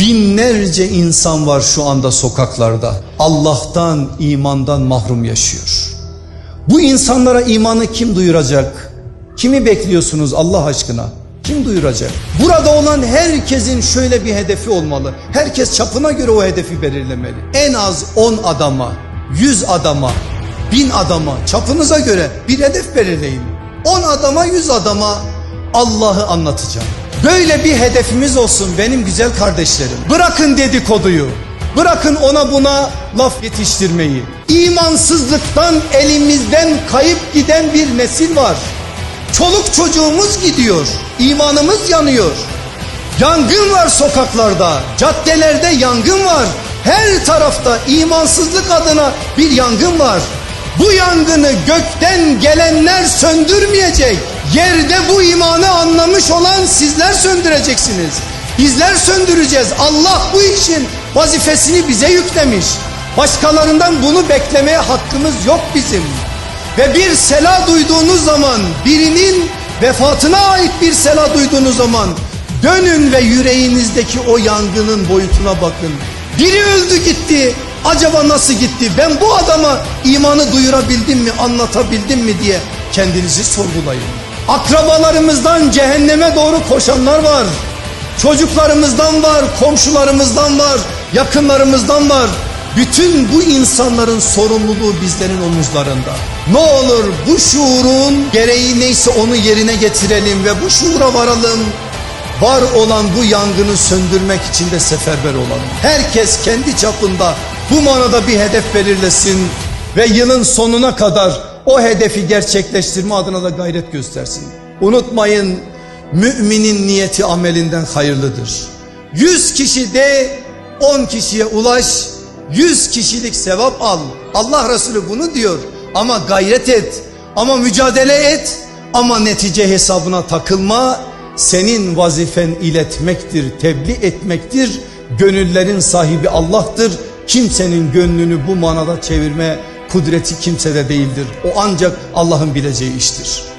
Binlerce insan var şu anda sokaklarda. Allah'tan, imandan mahrum yaşıyor. Bu insanlara imanı kim duyuracak? Kimi bekliyorsunuz Allah aşkına? Kim duyuracak? Burada olan herkesin şöyle bir hedefi olmalı. Herkes çapına göre o hedefi belirlemeli. En az 10 adama, 100 adama, 1000 adama çapınıza göre bir hedef belirleyin. 10 adama 100 adama Allah'ı anlatacağım. Böyle bir hedefimiz olsun benim güzel kardeşlerim. Bırakın dedikoduyu. Bırakın ona buna laf yetiştirmeyi. İmansızlıktan elimizden kayıp giden bir nesil var. Çoluk çocuğumuz gidiyor. İmanımız yanıyor. Yangın var sokaklarda, caddelerde yangın var. Her tarafta imansızlık adına bir yangın var. Bu yangını gökten gelenler söndürmeyecek. Yerde bu imanı anlamış olan sizler söndüreceksiniz. Bizler söndüreceğiz. Allah bu işin vazifesini bize yüklemiş. Başkalarından bunu beklemeye hakkımız yok bizim. Ve bir sela duyduğunuz zaman birinin vefatına ait bir sela duyduğunuz zaman dönün ve yüreğinizdeki o yangının boyutuna bakın. Biri öldü gitti. Acaba nasıl gitti? Ben bu adama imanı duyurabildim mi, anlatabildim mi diye kendinizi sorgulayın. Akrabalarımızdan cehenneme doğru koşanlar var. Çocuklarımızdan var, komşularımızdan var, yakınlarımızdan var. Bütün bu insanların sorumluluğu bizlerin omuzlarında. Ne olur bu şuurun gereği neyse onu yerine getirelim ve bu şuura varalım. Var olan bu yangını söndürmek için de seferber olalım. Herkes kendi çapında bu manada bir hedef belirlesin ve yılın sonuna kadar o hedefi gerçekleştirme adına da gayret göstersin. Unutmayın müminin niyeti amelinden hayırlıdır. 100 kişi de 10 kişiye ulaş 100 kişilik sevap al. Allah Resulü bunu diyor. Ama gayret et. Ama mücadele et. Ama netice hesabına takılma. Senin vazifen iletmektir, tebliğ etmektir. Gönüllerin sahibi Allah'tır. Kimsenin gönlünü bu manada çevirme kudreti kimsede değildir. O ancak Allah'ın bileceği iştir.